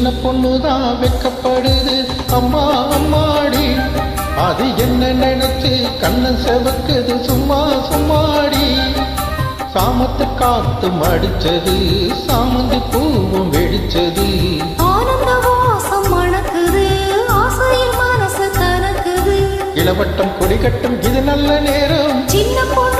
சின்ன பொண்ணுதான் வெக்கப்படுது. அம்மா அம்மாடி. அது என்ன நினைச்சு கண்ணன் செவக்குது. சும்மா சும்மாடி. சாமத்து காத்தும் அடிச்சது சாமந்தி பூவும் வெடிச்சது. இளவட்டம் கொடிகட்டும் இது நல்ல நேரம். சின்ன பொண்ணுதான்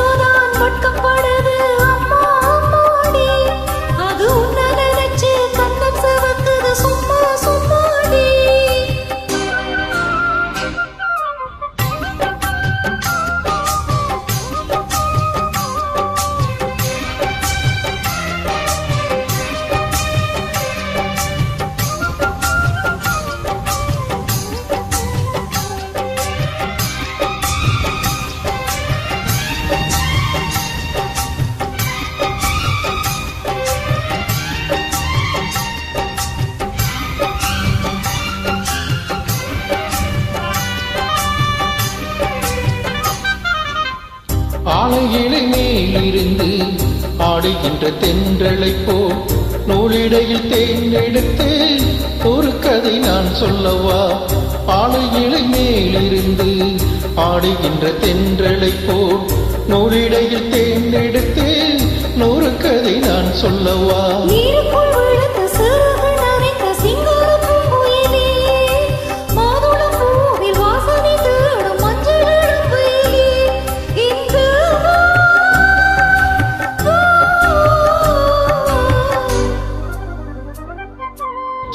ஆலையிலை மேலிருந்து ஆடுகின்ற தென்றலை போல் நூலிடையில் தேர்ந்தெடுத்து ஒரு கதை நான் சொல்லவா? ஆலையிலை மேலிருந்து ஆடுகின்ற தென்றலை போல் நூலிடையில் தேர்ந்தெடுத்து நூறு கதை நான் சொல்லவா?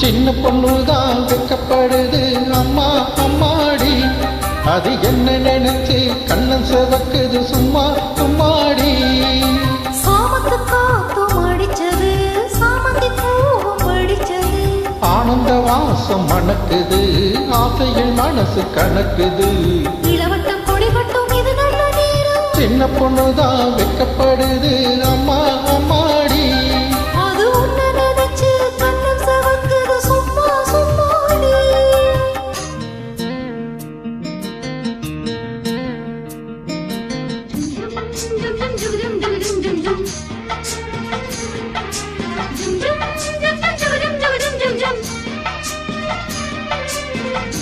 சின்ன பொண்ணுதான் வெக்கப்படுது அம்மா அம்மாடி. அது என்ன நினைச்சு கண்ணன் செவக்குது. சும்மா சும்மாடி. சாமத்து காத்தும் அடிச்சது. சாமந்தி பூவும் ஆனந்த வாசம் மணக்குது. ஆசையில் மனசு கணக்குது. இளவட்டம் கொடிகட்டும் இது நல்ல நேரம். சின்ன பொண்ணுதான் வெக்கப்படுது அம்மா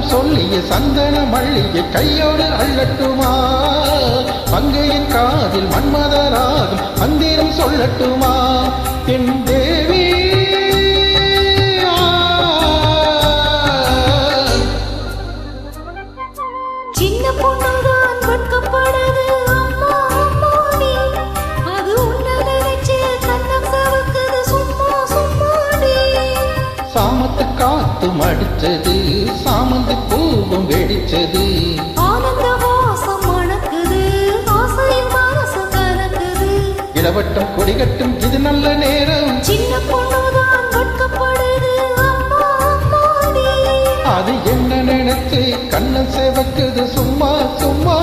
சொல்லிய சந்தன மல்லிகை கையோடு அள்ளட்டுமா? மங்கையின் காதில் மன்மதராகும் மந்திரம் சொல்லட்டுமா? என் சாமத்து காத்தும் அடிச்சது சாமந்தி பூவும் வெடிச்சது. ஆனந்த வாசம் மணக்குது ஆசையில் மனசு கலக்குது. இளவட்டம் கொடிகட்டும் இது நல்ல நேரம். சேவக்குது சும்மா சும்மா.